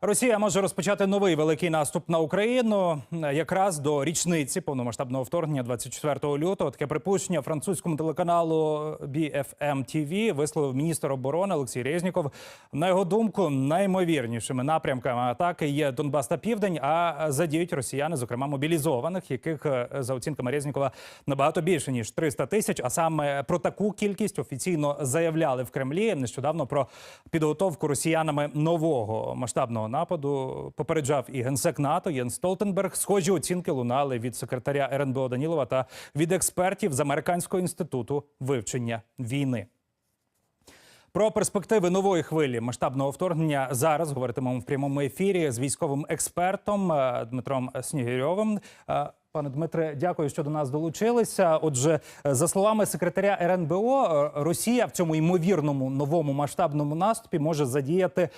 Росія може розпочати новий великий наступ на Україну е, якраз до річниці повномасштабного вторгнення 24 лютого. Таке припущення французькому телеканалу BFM TV висловив міністр оборони Олексій Резніков. На його думку, наймовірнішими напрямками атаки є Донбас та Південь. А задіють росіяни, зокрема мобілізованих, яких е, за оцінками Резнікова набагато більше ніж 300 тисяч. А саме про таку кількість офіційно заявляли в Кремлі нещодавно про підготовку росіянами нового масштабного нападу. Попереджав і генсек НАТО Єн Столтенберг. Схожі оцінки лунали від секретаря РНБО Данілова та від експертів з американського інституту вивчення війни. Про перспективи нової хвилі масштабного вторгнення зараз говоритимемо в прямому ефірі з військовим експертом е, Дмитром Снігирьовим. Е, Пане Дмитре, дякую, що до нас долучилися. Отже, е, за словами секретаря РНБО, Росія в цьому ймовірному новому масштабному наступі може задіяти